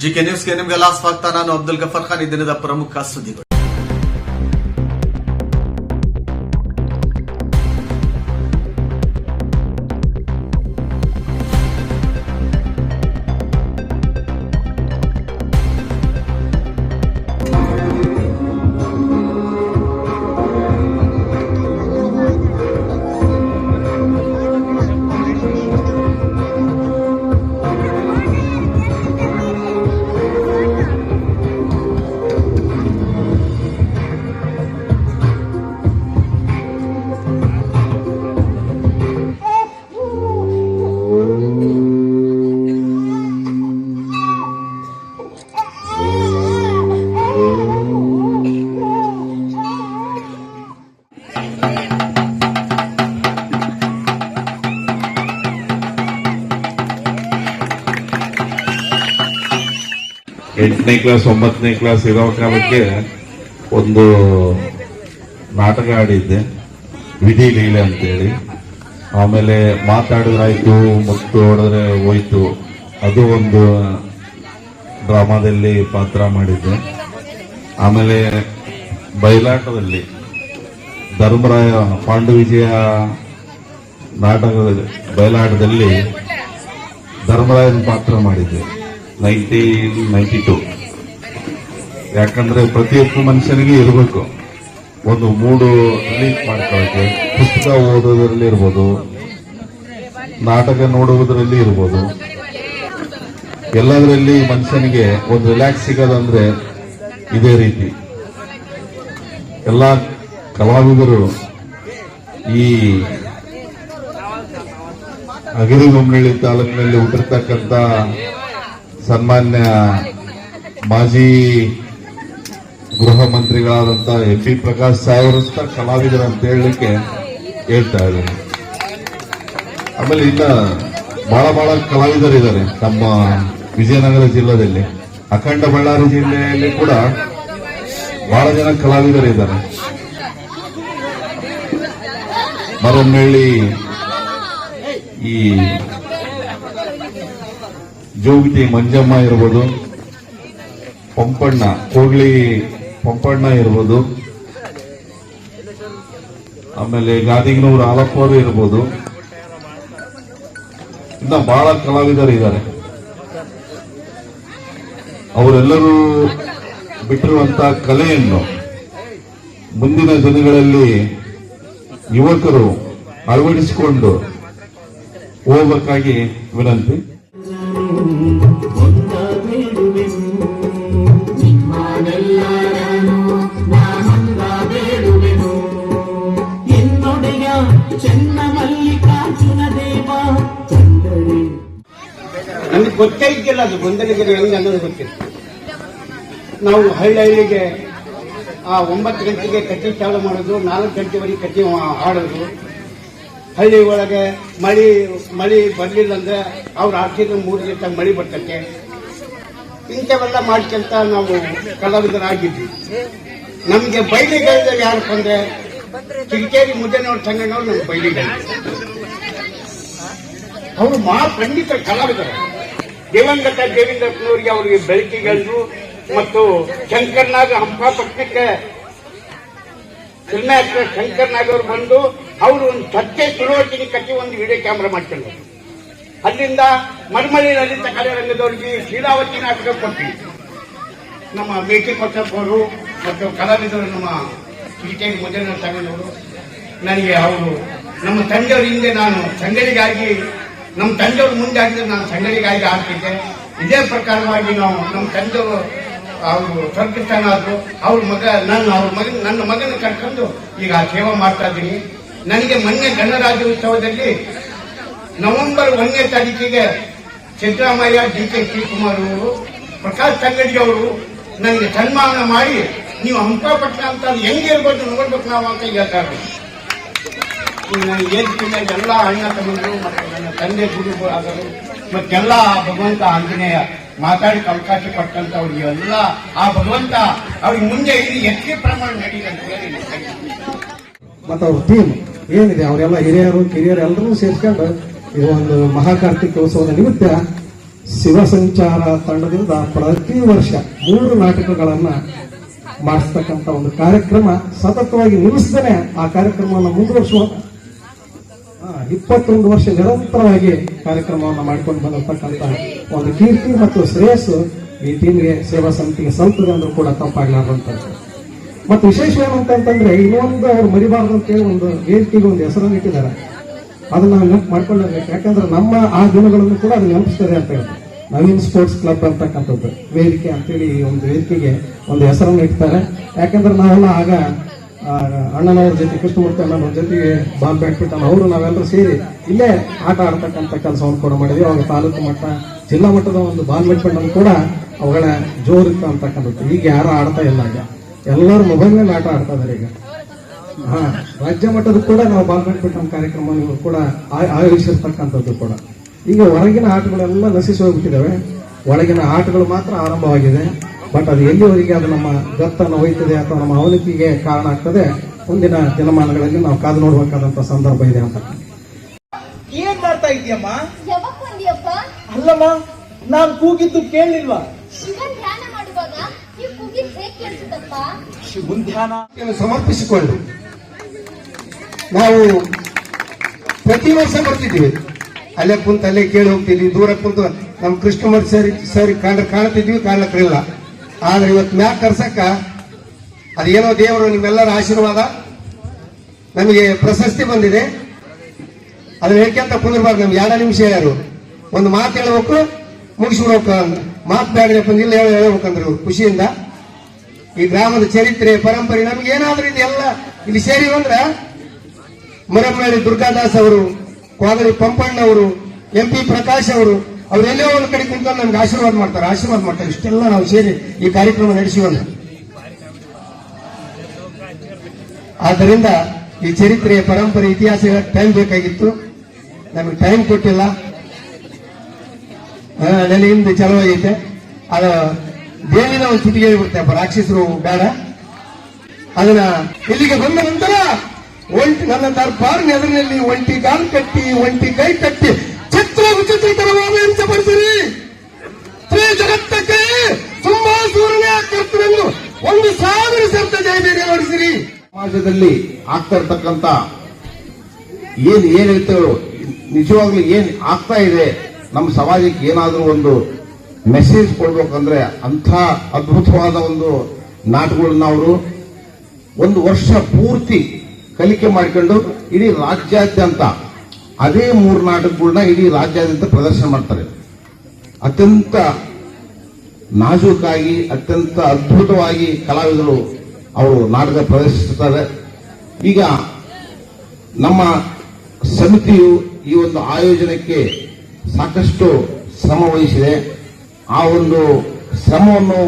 GK ನ್ಯೂಸ್ಗೆ ನಿಮಗೆಲ್ಲ ಸ್ವಾಗತ ನಾನು ಅಬ್ದುಲ್ ಗಫರ್ ಖಾನ್ ಈ ದಿನದ ಪ್ರಮುಖ ಸುದ್ದಿಗಳು ಎಂಟನೇ ಕ್ಲಾಸ್ ಒಂಬತ್ತನೇ ಕ್ಲಾಸ್ ಇರೋ ಕಾಲಕ್ಕೆ ಒಂದು ನಾಟಕ ಆಡಿದ್ದೆ, ವಿಧಿ ಲೀಲೆ ಅಂತೇಳಿ. ಆಮೇಲೆ ಮಾತಾಡಿದ್ರಾಯ್ತು, ಮತ್ತು ಹೊಡೆದ್ರೆ ಹೋಯ್ತು. ಅದು ಒಂದು ಡ್ರಾಮಾದಲ್ಲಿ ಪಾತ್ರ ಮಾಡಿದ್ದೆ. ಆಮೇಲೆ ಬಯಲಾಟದಲ್ಲಿ ಧರ್ಮರಾಯ ಪಾಂಡುವಿಜಯ ನಾಟಕದಲ್ಲಿ, ಬಯಲಾಟದಲ್ಲಿ ಧರ್ಮರಾಯನ ಪಾತ್ರ ಮಾಡಿದ್ದೆ. Nineteen ninety two. ಯಾಕಂದ್ರೆ ಪ್ರತಿಯೊಬ್ಬ ಮನುಷ್ಯನಿಗೆ ಇರಬೇಕು. ಒಂದು ಮೂಡು ರಿಲೀಸ್ ಮಾಡ್ಕೊಳ್ಳೋಕೆ, ಪುಸ್ತಕ ಓದೋದ್ರಲ್ಲಿ ಇರ್ಬೋದು, ನಾಟಕ ನೋಡುವುದರಲ್ಲಿ ಇರ್ಬೋದು. ಎಲ್ಲದರಲ್ಲಿ ಮನುಷ್ಯನಿಗೆ ಒಂದು ರಿಲ್ಯಾಕ್ಸ್ ಸಿಗೋದಂದ್ರೆ ಇದೇ ರೀತಿ. ಎಲ್ಲ ಕಲಾವಿದರು ಈ ಅಗಿರಿಗೊಮ್ಮಳ್ಳಿ ತಾಲೂಕಿನಲ್ಲಿ ಹುಟ್ಟಿರ್ತಕ್ಕಂಥ ಸನ್ಮಾನ್ಯ ಮಾಜಿ ಗೃಹ ಮಂತ್ರಿಗಳಾದಂತ ಎಂ ಪಿ ಪ್ರಕಾಶ್ ಸಾಹೇಬ್ರಂತ ಕಲಾವಿದರು ಅಂತ ಹೇಳಲಿಕ್ಕೆ ಹೇಳ್ತಾ ಇದ್ದೀನಿ. ಆಮೇಲೆ ಇನ್ನ ಬಹಳ ಬಹಳ ಕಲಾವಿದರಿದ್ದಾರೆ ನಮ್ಮ ವಿಜಯನಗರ ಜಿಲ್ಲೆಯಲ್ಲಿ ಅಖಂಡ ಬಳ್ಳಾರಿ ಜಿಲ್ಲೆಯಲ್ಲಿ ಕೂಡ ಬಹಳ ಜನ ಕಲಾವಿದರಿದ್ದಾರೆ. ಮರಮ್ಮಳ್ಳಿ ಈ ಜೋಗಿತಿ ಮಂಜಮ್ಮ ಇರ್ಬೋದು. ಪಂಪಣ್ಣ ಕೋಗ್ಲಿ ಪಂಪಣ್ಣ ಇರ್ಬೋದು. ಆಮೇಲೆ ಗಾದಿಗ್ನೂರು ಆಲಪ್ಪ ಅವರು ಇರ್ಬೋದು. ಇನ್ನ ಬಹಳ ಕಲಾವಿದರು ಇದ್ದಾರೆ. ಅವರೆಲ್ಲರೂ ಬಿಟ್ಟಿರುವಂತ ಕಲೆಯನ್ನು ಮುಂದಿನ ದಿನಗಳಲ್ಲಿ ಯುವಕರು ಅಳವಡಿಸಿಕೊಂಡು ಹೋಗಬೇಕಾಗಿ ವಿನಂತಿ. ನಮ್ಗೆ ಅದು ಗೊಂದಲಗಿರಿ ಹೆಂಗೆ ಅನ್ನೋದು ಗೊತ್ತಿಲ್ಲ. ನಾವು ಹಳ್ಳಿ ಹಳ್ಳಿಗೆ ಆ ಒಂಬತ್ತು ಗಂಟೆಗೆ ಕಟ್ಟಿ ಚಾಲು ಮಾಡೋದು ನಾಲ್ಕು ಗಂಟೆವರೆಗೆ ಕಟ್ಟಿ ಆಡೋದು ಹಳ್ಳಿ ಒಳಗೆ ಮಳಿ ಮಳಿ ಬರಲಿಲ್ಲ ಅಂದ್ರೆ ಅವ್ರು ಆರ್ಥಿಕ ಮೂರು ದಿವಸ ಮಳಿ ಬರ್ತಕ್ಕೆ ಇಂಥವೆಲ್ಲ ಮಾಡ್ಕೊಂತ ನಾವು ಕಲಾವಿದರಾಗಿದ್ವಿ. ನಮಗೆ ಬೈಲಿಗಳಲ್ಲಿ ಯಾರಪ್ಪ ಅಂದ್ರೆ ಕಿರಿಕೇರಿ ಮುದ್ದನವ್ರ ಸಂಗಣ್ಣವ್ರು ನಮ್ಗೆ ಬೈಲಿಗಳು ಅವರು ಮಾ ಪಂಡಿತ ಕಲಾವಿದರು. ದಿವಂಗತ ದೇವೇಂದ್ರಪ್ಪನವರಿಗೆ ಅವ್ರಿಗೆ ಬೆಳಕಿಗಳು ಮತ್ತು ಶಂಕರ್ನಾಗ್ ಹಂಪಾಪಟ್ಟಣಕ್ಕೆ ಸಿನಿಮಾ ಆಕ್ಟರ್ ಶಂಕರ್ನಾಗ್ ಅವರು ಬಂದು ಅವರು ಒಂದು ಚರ್ಚೆ ಚುಲೋಟಿಗೆ ಕಟ್ಟಿ ಒಂದು ವಿಡಿಯೋ ಕ್ಯಾಮ್ರಾ ಮಾಡ್ಕೊಂಡ್ರು ಅಲ್ಲಿಂದ ಮರ್ಮಲಿ ಲಲಿತ ಕಲಾರಂಗದವರಿಗೆ ಶೀಲಾವತಿ ನಾಟಕ ಕೊಟ್ಟಿ ನಮ್ಮ ಬೇಟಿ ಕೊಟ್ಟಪ್ಪವರು ಮತ್ತು ಕಲಾವಿದರು ನಮ್ಮ ಕಿರಿಕೇರಿ ಮೊದಲಿನ ಸಂಗನವರು ನನಗೆ ಅವರು ನಮ್ಮ ತಂದೆಯವ್ರ ಹಿಂದೆ ನಾನು ಸಂಗಡಿಗಾಗಿ, ನಮ್ಮ ತಂದೆಯವ್ರ ಮುಂದೆ ಆಗಿದ್ರೆ ನಾನು ಸಂಗಡಿಗಾಗಿ ಆಗ್ತಿದ್ದೆ. ಇದೇ ಪ್ರಕಾರವಾಗಿ ನಾವು ನಮ್ಮ ತಂದೆಯವರು, ಅವರು ಸ್ವರ್ಗಸ್ಥಾನ ಆದರು ಅವ್ರ ಮಗ, ನನ್ನ, ಅವ್ರ ಮಗನ, ನನ್ನ ಮಗನ ಕರ್ಕೊಂಡು ಈಗ ಆ ಸೇವೆ ಮಾಡ್ತಾ ಇದ್ದೀನಿ. ನನಗೆ ಮೊನ್ನೆ ಗಣರಾಜ್ಯೋತ್ಸವದಲ್ಲಿ ನವೆಂಬರ್ ಒಂದನೇ ತಾರೀಕಿಗೆ ಸಿದ್ದರಾಮಯ್ಯ ಡಿ ಕೆ ಶಿವಕುಮಾರ್ ಅವರು, ಪ್ರಕಾಶ್ ತಂಗಡಿ ಅವರು ನನಗೆ ಸನ್ಮಾನ ಮಾಡಿ ನೀವು ಹಂಪಾಪಟ್ಟಣ ಅಂತ ಅದು ಹೆಂಗೆ ಇರ್ಬೋದು ನೋಡ್ಬೇಕು ನಾವು ಅಂತ ಹೇಳ್ತಾರೆ ನಾನು ಎಲ್ಲ ಅಣ್ಣ ತಮ್ಮಂದರು ಮತ್ತು ನನ್ನ ತಂದೆ ಗುರುಗಳಾದರು ಮತ್ತೆಲ್ಲ ಆ ಭಗವಂತ ಆಂಜನೇಯ ಮಾತಾಡಕ್ಕೆ ಅವಕಾಶ ಕೊಟ್ಟಂತ ಅವ್ರಿಗೆ ಎಲ್ಲ ಆ ಭಗವಂತ ಅವ್ರಿಗೆ ಮುಂದೆ ಇಲ್ಲಿ ಹೆಚ್ಚಿನ ಪ್ರಮಾಣ ನಡೀಲಿ ಅಂತ ಹೇಳಿ. ಮತ್ತು ಅವ್ರ ಟೀಮ್ ಏನಿದೆ? ಅವರೆಲ್ಲ ಹಿರಿಯರು, ಕಿರಿಯರು ಎಲ್ಲರೂ ಸೇರ್ಕೊಂಡು ಈ ಒಂದು ಮಹಾಕಾರ್ತಿಕೋತ್ಸವದ ನಿಮಿತ್ತ ಶಿವ ಸಂಚಾರ ತಂಡದಿಂದ ಪ್ರತಿ ವರ್ಷ ಮೂರು ನಾಟಕಗಳನ್ನ ಮಾಡಿಸ್ತಕ್ಕಂಥ ಒಂದು ಕಾರ್ಯಕ್ರಮ ಸತತವಾಗಿ ನಿಲ್ಲಿಸ್ತಾನೆ ಆ ಕಾರ್ಯಕ್ರಮವನ್ನು ಮುಂದುವರಿಸುವ. ಇಪ್ಪತ್ತೊಂದು ವರ್ಷ ನಿರಂತರವಾಗಿ ಕಾರ್ಯಕ್ರಮವನ್ನು ಮಾಡಿಕೊಂಡು ಬಂದಿರತಕ್ಕಂಥ ಒಂದು ಕೀರ್ತಿ ಮತ್ತು ಶ್ರೇಯಸ್ಸು ಈ ಟೀಮ್ಗೆ ಸೇವಾ ಸಮಿತಿಗೆ ಸಲ್ತದೆ ಅಂದ್ರೂ ಕೂಡ ತಪ್ಪಾಗ್ಲಾರ್ದಂಥದ್ದು ಮತ್ತು ವಿಶೇಷ ಏನಂತಂತಂದ್ರೆ, ಇನ್ನೊಂದು ಅವ್ರು ಮರಿಬಾರ್ದು ಅಂತೇಳಿ ಒಂದು ವೇದಿಕೆಗೆ ಒಂದು ಹೆಸರನ್ನು ಇಟ್ಟಿದ್ದಾರೆ. ಅದನ್ನ ನಾವು ನೆನಪು ಮಾಡ್ಕೊಳ್ಳಬೇಕು. ಯಾಕಂದ್ರೆ ನಮ್ಮ ಆ ದಿನಗಳನ್ನು ಕೂಡ ಅದು ನೆನಪಿಸ್ತದೆ ಅಂತ ಹೇಳಿ ನವೀನ್ ಸ್ಪೋರ್ಟ್ಸ್ ಕ್ಲಬ್ ಅಂತಕ್ಕಂಥದ್ದು, ವೇದಿಕೆ ಅಂತೇಳಿ ಈ ಒಂದು ವೇದಿಕೆಗೆ ಒಂದು ಹೆಸರನ್ನು ಇಡ್ತಾರೆ ಯಾಕಂದ್ರೆ ನಾವೆಲ್ಲ ಆಗ ಅಣ್ಣನವ್ರ ಜೊತೆ, ಕೃಷ್ಣಮೂರ್ತಿ ಅಣ್ಣನವ್ರ ಜೊತೆಗೆ ಬಾಲ್ ಬ್ಯಾಡ್ಮಿಂಟನ್, ಅವರು ನಾವೆಲ್ಲರೂ ಸೇರಿ ಇಲ್ಲೇ ಆಟ ಆಡ್ತಕ್ಕಂಥ ಕೆಲಸವನ್ನು ಕೂಡ ಮಾಡಿದ್ವಿ. ಅವಾಗ ತಾಲೂಕು ಮಟ್ಟ, ಜಿಲ್ಲಾ ಮಟ್ಟದ ಒಂದು ಬಾಲ್ ಬ್ಯಾಡ್ಮಿಂಟನ್ ಕೂಡ ಅವುಗಳ ಜೋರಿತ್ತು ಅಂತಕ್ಕಂಥದ್ದು. ಈಗ ಯಾರು ಆಡ್ತಾ ಇಲ್ಲ ಈಗ. ಎಲ್ಲರೂ ಮೊಬೈಲ್ನಲ್ಲಿ ಆಟ ಆಡ್ತಾ ಇದಾರೆ ಈಗ. ಹಾ ರಾಜ್ಯ ಮಟ್ಟದ ಕೂಡ ನಾವು ಬಾಲ್ ಬ್ಯಾಡ್ಮಿಂಟನ್ ಕಾರ್ಯಕ್ರಮ ಕೂಡ ಆಯೋಜಿಸಿರ್ತಕ್ಕಂಥದ್ದು ಕೂಡ. ಈಗ ಹೊರಗಿನ ಆಟಗಳೆಲ್ಲ ನಶಿಸಿ ಹೋಗ್ಬಿಟ್ಟಿದ್ದಾವೆ ಒಳಗಿನ ಆಟಗಳು ಮಾತ್ರ ಆರಂಭವಾಗಿದೆ. ಬಟ್ ಅದು ಎಲ್ಲಿವರೆಗೆ ಅದು ನಮ್ಮ ಗತ್ತನ್ನು ಒಯ್ತದೆ ಅಥವಾ ನಮ್ಮ ಅವನತಿಗೆ ಕಾರಣ ಆಗ್ತದೆ ಮುಂದಿನ ದಿನಮಾನಗಳಲ್ಲಿ ನಾವು ಕಾದು ನೋಡಬೇಕಾದಂತ ಸಂದರ್ಭ ಇದೆ ಅಂತ. ಏನ್ ಮಾಡ್ತಾ ಇದೆಯಮ್ಮ ಅಲ್ಲಮ್ಮ ನಾನು ಕೂಗಿದ್ದು ಕೇಳಲಿಲ್ವಾ ಧ್ಯಾನ ಮಾಡುವಾಗ ನೀವು ಪ್ರತಿ ವರ್ಷ ಬರ್ತಿದ್ದೀವಿ. ಅಲ್ಲೇ ಕುಂತ ಅಲ್ಲೇ ಕೇಳಿ ಹೋಗ್ತಿದ್ವಿ ದೂರ ಕುಂತು ನಮ್ಮ ಕೃಷ್ಣಮೂರ್ತಿ ಸರಿ ಸರಿ ಕಾಣ ಕಾಣ್ತಿದ್ವಿ ಕಾಣ್ಲಕ್ಕಿಲ್ಲ. ಆದ್ರೆ ಇವತ್ತು ಮ್ಯಾಕ್ ಕರ್ಸಕ್ಕ ಅದೇನೋ ದೇವರು ನಿಮ್ಮೆಲ್ಲರ ಆಶೀರ್ವಾದ. ನಮಗೆ ಪ್ರಶಸ್ತಿ ಬಂದಿದೆ. ಅದನ್ನ ಹೇಳ್ಕೊಂತ ಕುಂದಿರ್ಬಾರ್ದು ನಮ್ಗೆ ಎರಡು ನಿಮಿಷ ಯಾರು? ಒಂದು ಮಾತು ಹೇಳ್ಬೇಕು. ಮುಗಿಸ್ಬಿಡ್ಬೇಕು ಮಾತು ಬೇಡಪ್ಪ ಇಲ್ಲ ಹೇಳ ಹೇಳ್ಬೇಕಂದ್ರು ಖುಷಿಯಿಂದ. ಈ ಗ್ರಾಮದ ಚರಿತ್ರೆ, ಪರಂಪರೆ ನಮ್ಗೆ ಏನಾದ್ರೂ ಇದೆಲ್ಲ ಇಲ್ಲಿ ಸೇರಿ ಅಂದ್ರ ಮರಮನಹಳ್ಳಿ ದುರ್ಗಾದಾಸ್ ಅವರು ಕ್ವಾದರಿ ಪಂಪಣ್ಣ ಅವರು, ಎಂ ಪಿ ಪ್ರಕಾಶ್ ಅವರು ಅವರೆಲ್ಲೋ ಒಂದು ಕಡೆ ಕುಂತ್ಕೊಂಡು ನಮ್ಗೆ ಆಶೀರ್ವಾದ ಮಾಡ್ತಾರೆ. ಆಶೀರ್ವಾದ ಮಾಡ್ತಾರೆ. ಇಷ್ಟೆಲ್ಲ ನಾವು ಸೇರಿ ಈ ಕಾರ್ಯಕ್ರಮ ನಡೆಸಿವಲ್ಲ ಆದ್ದರಿಂದ ಈ ಚರಿತ್ರೆಯ ಪರಂಪರೆ, ಇತಿಹಾಸ ಟೈಮ್ ಬೇಕಾಗಿತ್ತು. ನಮಗೆ ಟೈಮ್ ಕೊಟ್ಟಿಲ್ಲ. ನೆಲೆಯಿಂದ ಚಲೋ ಐತೆ ಅದ ದೇವಿನ ಒಂದು ತುಟಿಗೆ ಹೇಳ್ಬಿಡ್ತೇವೆ ರಾಕ್ಷಸರು ಬೇಡ. ಅದನ್ನ ಇಲ್ಲಿಗೆ ಬಂದ ನಂತರ ಒಂಟಿ, ನನ್ನ ದರ್ಬಾರ್ ನೆದರಿನಲ್ಲಿ ಒಂಟಿ ಕಾಲು ಕಟ್ಟಿ, ಒಂಟಿ ಕೈ ಕಟ್ಟಿ ಚಿತ್ರ ವಿಚಿತ್ರತರವಾದ ಹಿಂಸಪಡಿಸಿರಿ ಶ್ರೀ ಜಗತ್ತಕ್ಕೆ ತುಂಬಾ ಸೂರ್ಯನೇ ಕರ್ತನೆಂದು ಒಂದು ಸಾವಿರ ಸರ್ತ ಜಯಬೇರಿ ಹೊಡಿಸಿರಿ ಸಮಾಜದಲ್ಲಿ ಆಗ್ತಾ ಇರ್ತಕ್ಕಂತ ಏನ್ ಏನೈತೆ ನಿಜವಾಗ್ಲೂ ಏನ್ ಆಗ್ತಾ ಇದೆ ನಮ್ಮ ಸಮಾಜಕ್ಕೆ ಏನಾದರೂ ಒಂದು ಮೆಸೇಜ್ ಕೊಡ್ಬೇಕಂದ್ರೆ ಅಂಥ ಅದ್ಭುತವಾದ ಒಂದು ನಾಟಕಗಳನ್ನ ಅವರು ಒಂದು ವರ್ಷ ಪೂರ್ತಿ ಕಲಿಕೆ ಮಾಡಿಕೊಂಡು ಇಡೀ ರಾಜ್ಯಾದ್ಯಂತ ಅದೇ ಮೂರು ನಾಟಕಗಳನ್ನ ಇಡೀ ರಾಜ್ಯಾದ್ಯಂತ ಪ್ರದರ್ಶನ ಮಾಡ್ತಾರೆ. ಅತ್ಯಂತ ನಾಜೂಕಾಗಿ, ಅತ್ಯಂತ ಅದ್ಭುತವಾಗಿ ಕಲಾವಿದರು ಅವರು ನಾಟಕ ಪ್ರದರ್ಶಿಸುತ್ತಾರೆ ಈಗ ನಮ್ಮ ಸಮಿತಿಯು ಈ ಒಂದು ಆಯೋಜನಕ್ಕೆ ಸಾಕಷ್ಟು ಶ್ರಮ ವಹಿಸಿದೆ. ಆ ಒಂದು ಶ್ರಮವನ್ನು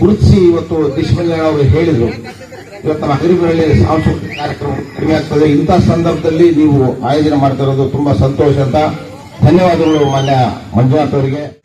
ಗುರುತಿಸಿ ಇವತ್ತು ದೇಶಮಲ್ಯ ಅವರು ಹೇಳಿದರು. ಇವತ್ತು ನಮ್ಮ ಹರಿಬರಳ್ಳಿ ಸಾಂಸ್ಕೃತಿಕ ಕಾರ್ಯಕ್ರಮ ಕಡಿಮೆ ಆಗ್ತದೆ. ಇಂಥ ಸಂದರ್ಭದಲ್ಲಿ ನೀವು ಆಯೋಜನೆ ಮಾಡ್ತಾ ಇರೋದು ತುಂಬಾ ಸಂತೋಷ ಅಂತ ಧನ್ಯವಾದಗಳು ಮಾನ್ಯ ಮಂಜುನಾಥ್ ಅವರಿಗೆ.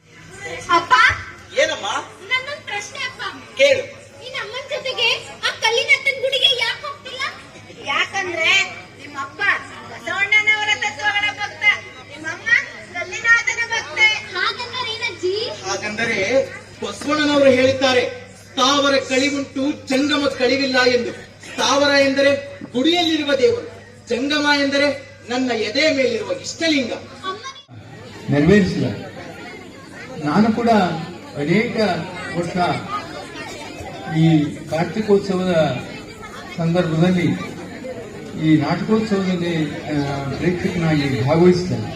ಸ್ಥಾವರ ಕಳಿವುಂಟು ಜಂಗಮ ಕಳಿವಿಲ್ಲ ಎಂದು. ಸ್ಥಾವರ ಎಂದರೆ ಗುಡಿಯಲ್ಲಿರುವ ದೇವರು. ಜಂಗಮ ಎಂದರೆ ನನ್ನ ಎದೆ ಮೇಲಿರುವ ಇಷ್ಟಲಿಂಗ. ನೆರವೇರಿಸಿಲ್ಲ ನಾನು ಕೂಡ ಅನೇಕ ವರ್ಷ ಈ ಕಾರ್ತಿಕೋತ್ಸವದ ಸಂದರ್ಭದಲ್ಲಿ ಈ ನಾಟಕೋತ್ಸವದಲ್ಲಿ ಪ್ರೇಕ್ಷಕನಾಗಿ ಭಾಗವಹಿಸಿದ್ದೇನೆ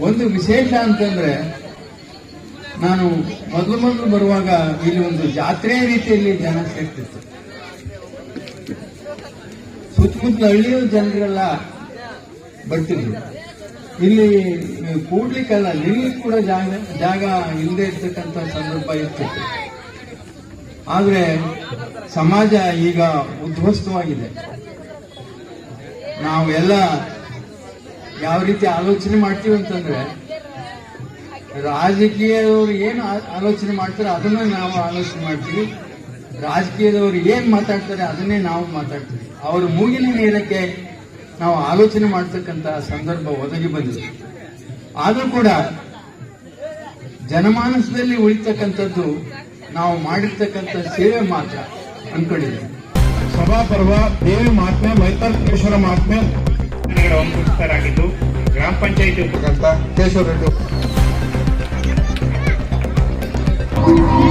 ಒಂದು ವಿಶೇಷ ಅಂತಂದ್ರೆ ನಾನು ಮೊದಲು ಮೊದಲು ಬರುವಾಗ ಇಲ್ಲಿ ಒಂದು ಜಾತ್ರೆ ರೀತಿಯಲ್ಲಿ ಜನ ಸೇರ್ತಿತ್ತು. ಸುತ್ತಮುತ್ತ ಹಳ್ಳಿಯ ಜನರೆಲ್ಲ ಬರ್ತಿದ್ರು. ಇಲ್ಲಿ ಕೂಡ್ಲಿಕ್ಕಲ್ಲ ನಿಲ್ಲಿಕ್ ಕೂಡ ಜಾಗ ಜಾಗ ಇಲ್ಲದೆ ಇರ್ತಕ್ಕಂಥ ಸಂದರ್ಭ ಇರ್ತಿತ್ತು ಆದ್ರೆ ಸಮಾಜ ಈಗ ಉದ್ವಸ್ತವಾಗಿದೆ ನಾವೆಲ್ಲ ಯಾವ ರೀತಿ ಆಲೋಚನೆ ಮಾಡ್ತೀವಿ ಅಂತಂದ್ರೆ ರಾಜಕೀಯದವರು ಏನು ಆಲೋಚನೆ ಮಾಡ್ತಾರೆ ಅದನ್ನ ನಾವು ಆಲೋಚನೆ ಮಾಡ್ತೀವಿ. ರಾಜಕೀಯದವರು ಏನ್ ಮಾತಾಡ್ತಾರೆ ಅದನ್ನೇ ನಾವು ಮಾತಾಡ್ತೀವಿ. ಅವರು ಮೂಗಿನ ನೇರಕ್ಕೆ ನಾವು ಆಲೋಚನೆ ಮಾಡ್ತಕ್ಕಂಥ ಸಂದರ್ಭ ಒದಗಿ ಬಂದಿದೆ. ಆದರೂ ಕೂಡ ಜನಮಾನಸದಲ್ಲಿ ಉಳಿತಕ್ಕಂಥದ್ದು ನಾವು ಮಾಡಿರ್ತಕ್ಕಂಥ ಸೇವೆ ಮಾತ್ರ ಅನ್ಕೊಂಡಿದ್ದೇನೆ ಸಭಾಪರ್ವ ದೇವಿ ಮಹಾತ್ಮೆ ಮೈತಾಲ್ಕೇಶ್ವರ ಮಹಾತ್ಮೆ. ವಂಶಸ್ಥರಾಗಿದ್ದು ಗ್ರಾಮ ಪಂಚಾಯಿತಿ ಕೇಶವ ರೆಡ್ಡಿ Thank you.